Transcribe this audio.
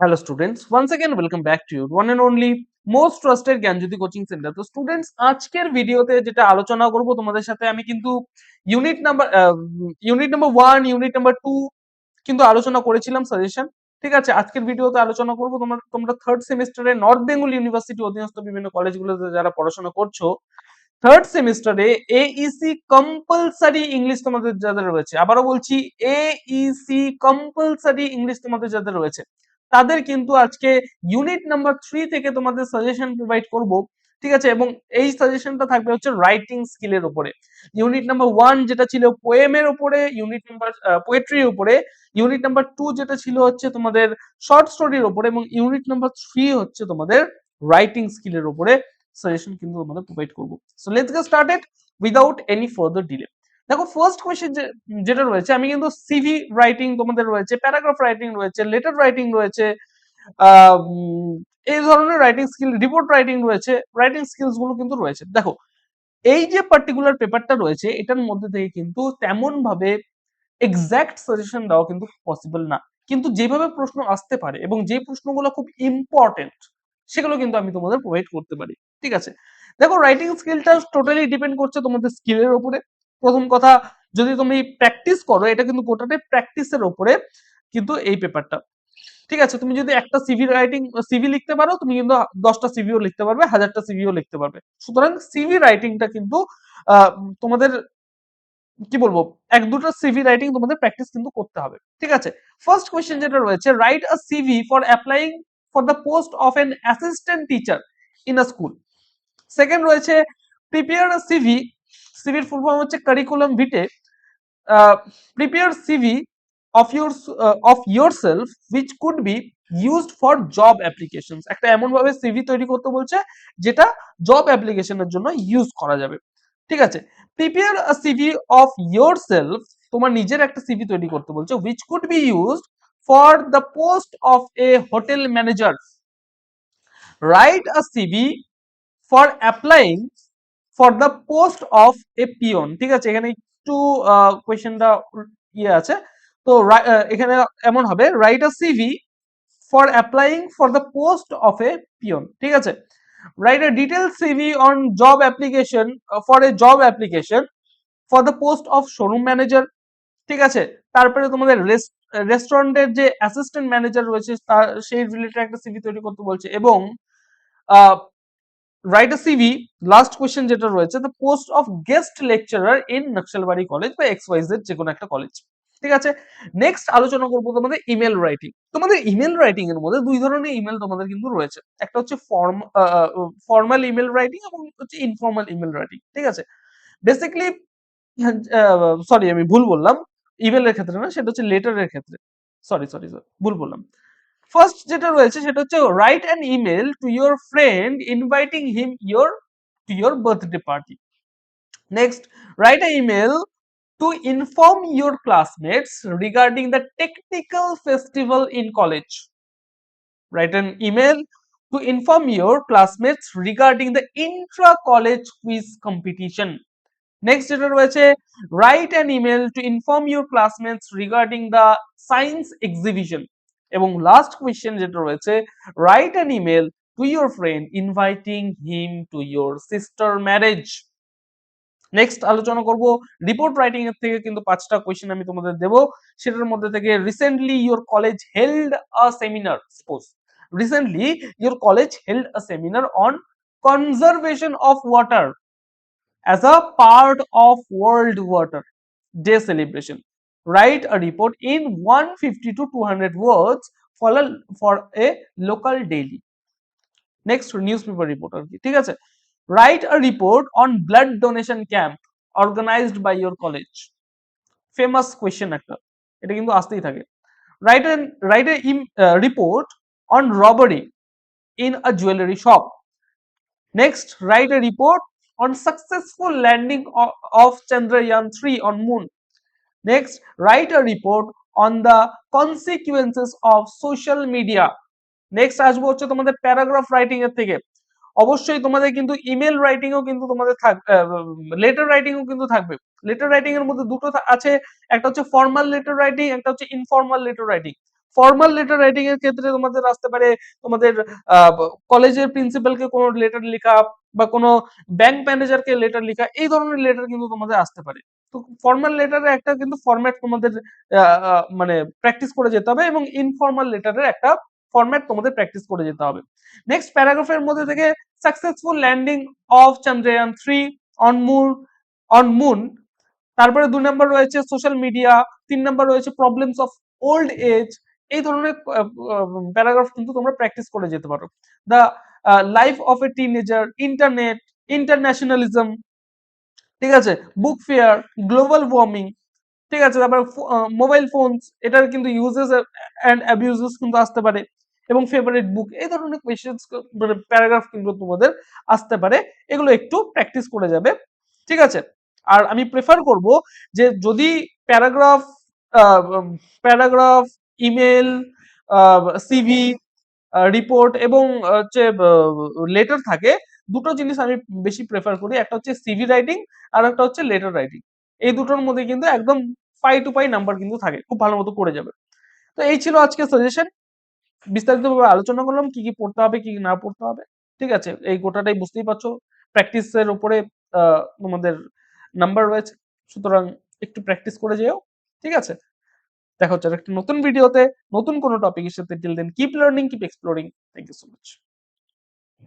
hello students once again welcome back to your one and only most trusted Gyanjyoti coaching centre তো students আজকের ভিডিওতে যেটা আলোচনা করব তোমাদের সাথে আমি কিন্তু unit number unit number one unit number two কিন্তু আলোচনা করেছিলাম সাজেশন ঠিক আছে আজকের ভিডিওতে আলোচনা করব তোমরা তোমরা থার্ড সেমিস্টারে নর্থ বেঙ্গল ইউনিভার্সিটি অধীনস্থ বিভিন্ন কলেজগুলোতে যারা পড়াশোনা করছো থার্ড সেমিস্টারে এইসি কম্পালসারি ইংলিশ তোমাদের যাদের রয়েছে আবারও বলছি এইসি কম্পালসারি ইংলিশ তোমাদের যাদের রয়েছে তাদের কিন্তু আজকে ইউনিট নাম্বার থ্রি থেকে তোমাদের সাজেশন প্রোভাইড করব, ঠিক আছে? এবং এই সাজেশনটা থাকবে হচ্ছে রাইটিং স্কিলের উপরে। ইউনিট নাম্বার ওয়ান যেটা ছিল পোয়েমের উপরে ইউনিট নাম্বার পোয়েট্রির উপরে ইউনিট নাম্বার টু যেটা ছিল হচ্ছে তোমাদের শর্ট স্টোরির উপরে, এবং ইউনিট নাম্বার থ্রি হচ্ছে তোমাদের রাইটিং স্কিলের উপরে সাজেশন কিন্তু তোমাদের প্রোভাইড করব। So let's get started without any further delay দেখো ফার্স্ট কোয়েশ্চেন যেটা রয়েছে, আমি কিন্তু সিভি রাইটিং তোমাদের রয়েছে প্যারাগ্রাফ রাইটিং রয়েছে লেটার রাইটিং রয়েছে এই ধরনের রাইটিং স্কিল রিপোর্ট রাইটিং রয়েছে রাইটিং স্কিলসগুলো কিন্তু রয়েছে। দেখো, এই যে পার্টিকুলার পেপারটা রয়েছে, এটার মধ্যে থেকে কিন্তু তেমন ভাবে এক্সাক্ট সাজেশন দেওয়া কিন্তু পসিবল না। কিন্তু যেভাবে প্রশ্ন আসতে পারে এবং যে প্রশ্নগুলো খুব ইম্পর্টেন্ট সেগুলো কিন্তু আমি তোমাদের প্রোভাইড করতে পারি। ঠিক আছে? দেখো রাইটিং স্কিলটা টোটালি ডিপেন্ড করছে তোমাদের স্কিলের উপরে। প্রথম কথা, যদি তুমি প্র্যাকটিস করো, এটা কিন্তু গোটাটাই প্র্যাকটিসের উপরে কিন্তু এই পেপারটা ঠিক আছে, তুমি যদি একটা সিভি রাইটিং সিভি লিখতে পারো, তুমি কিন্তু দশটা সিভিও লিখতে পারবে, হাজারটা সিভিও লিখতে পারবে। সুতরাং সিভি রাইটিংটা কিন্তু তোমাদের, কি বলব, এক দুটো সিভি রাইটিং তোমাদের প্র্যাকটিস কিন্তু করতে হবে। ঠিক আছে ফার্স্ট কোয়েশ্চেন যেটা রয়েছে write a CV for applying for the post of an assistant teacher in a school second রয়েছে প্রিপেয়ার আ সিভি সিভির ফুল ফর্ম হচ্ছে curriculum vitae prepare CV of your of yourself which could be used for job application একটা এমন ভাবে CV তৈরি করতে বলছে যেটা জব অ্যাপ্লিকেশনের জন্য ইউজ করা যাবে। ঠিক আছে? Prepare a CV of yourself তোমার নিজের একটা সিভি তৈরি করতে বলছে which could be used for the post of a hotel manager write a CV for applying for the post of a peon ঠিক আছে? এখানে একটু কোয়েশ্চেনটা ইয়ে আছে। তো এখানে এমন হবে write a CV for applying for the post of a peon ঠিক আছে? Write a detail CV on job application for a job application for the post of showroom manager ঠিক আছে? তারপরে তোমাদের রেস্টুরেন্টের যে অ্যাসিস্ট্যান্ট ম্যানেজার রয়েছে, তার, সেই রিলেটেড একটা সিভি তৈরি করতে বলছে এবং write a CV last question যেটা রয়েছে the post of guest lecturer in Naxalbari college বা এক্স ওয়াই জেড যে কোনো একটা কলেজ ঠিক আছে? নেক্সট আলোচনা করব তোমাদের ইমেল রাইটিং তোমাদের ইমেল রাইটিং এর মধ্যে দুই ধরনের ইমেল তোমাদের কিন্তু রয়েছে। একটা হচ্ছে ফর্ম ফর্মাল ইমেল রাইটিং এবং হচ্ছে ইনফর্মাল ইমেল রাইটিং ঠিক আছে? বেসিক্যালি সরি আমি ভুল বললাম। ইমেলের ক্ষেত্রে না, সেটা হচ্ছে লেটারের ক্ষেত্রে। সরি সরি ভুল বললাম। ফার্স্ট যেটা রয়েছে সেটা হচ্ছে write an email to your friend inviting him your to your birthday party next write an email to inform your classmates regarding the technical festival in college write an email to inform your classmates regarding the intra college quiz competition next যেটা রয়েছে write an email to inform your classmates regarding the science exhibition এবং last question যেটা রয়েছে write an email to your friend inviting him to your sister marriage next আলোচনা করব report writing এর থেকে কিন্তু পাঁচটা কোয়েশ্চেন আমি তোমাদের দেব সেটার মধ্যে থেকে recently your college held a seminar suppose recently your college held a seminar on conservation of water as a part of world water day celebration. Write a report in 150 to 200 words for a, for a local daily. Next, newspaper reporter. ঠিক আছে write a report on blood donation camp organized by your college famous question একটা এটা কিন্তু আসতেই থাকে write a write a uh, report on robbery in a jewelry shop next write a report on successful landing of, of chandrayaan 3 on moon Next, write a report on the consequences of social media. Next, আসব হচ্ছে তোমাদের paragraph writing এর থেকে। অবশ্যই তোমাদের কিন্তু email রাইটিংও কিন্তু তোমাদের লেটার রাইটিংও কিন্তু থাকবে। লেটার রাইটিং এর মধ্যে দুটো আছে, একটা হচ্ছে ফর্মাল লেটার রাইটিং একটা হচ্ছে informal letter writing formal letter writing এর ক্ষেত্রে তোমাদের আসতে পারে, তোমাদের কলেজের প্রিন্সিপালকে কোনো লেটার লেখা বা কোনো ব্যাংক ম্যানেজারকে লেটার লেখা, এই ধরনের লেটার কিন্তু তোমাদের আসতে পারে। তো ফর্মাল লেটারের একটা কিন্তু ফরম্যাট তোমাদের মানে প্র্যাকটিস করে যেতে হবে এবং ইনফর্মাল লেটারের একটা ফরম্যাট তোমাদের প্র্যাকটিস করে যেতে হবে। নেক্সট প্যারাগ্রাফের মধ্যে থেকে successful landing of Chandrayaan three on moon on moon তারপরে দুই নম্বর রয়েছে সোশ্যাল মিডিয়া তিন নম্বর রয়েছে প্রবলেমস অফ ওল্ড এজ এই ধরনের প্যারাগ্রাফ কিন্তু তোমরা প্র্যাকটিস করে যেতে পারো। The life of a teenager internet internationalism ঠিক আছে? বুক ফেয়ার গ্লোবাল ওয়ার্মিং ঠিক আছে? তারপর মোবাইল ফোনস এটার কিন্তু ইউজেস অ্যান্ড অ্যাবিউজেস কিন্তু আসতে পারে। এবং ফেভারিট বুক এই ধরনের কোয়েশ্চেন্স মানে প্যারাগ্রাফ কিন্তু তোমাদের আসতে পারে। এগুলো একটু প্র্যাকটিস করে যাবে। ঠিক আছে? আর আমি প্রেফার করব যে যদি paragraph paragraph email CV report এবং হচ্ছে লেটার থাকে দুটো জিনিস আমি বেশি প্রেফার করি, একটা হচ্ছে সিভি রাইটিং আর একটা হচ্ছে লেটার রাইটিং এই দুটোর মধ্যে কিন্তু একদম পাই টু পাই নাম্বার কিন্তু থাকে, খুব ভালো মতো করে যাবে। তো এই ছিল আজকে সাজেশন বিস্তারিতভাবে আলোচনা করলাম, কি কি পড়তে হবে, কি কি না পড়তে হবে, ঠিক আছে? এই গোটাটাই বুঝতেই পারছ। প্র্যাকটিসের উপরে তোমাদের নাম্বার রয়েছে। সুতরাং একটু প্র্যাকটিস করে যেও, ঠিক আছে? দেখা হচ্ছে একটা নতুন ভিডিওতে নতুন কোনো টপিকের সাথে। Till then keep learning keep exploring thank you so much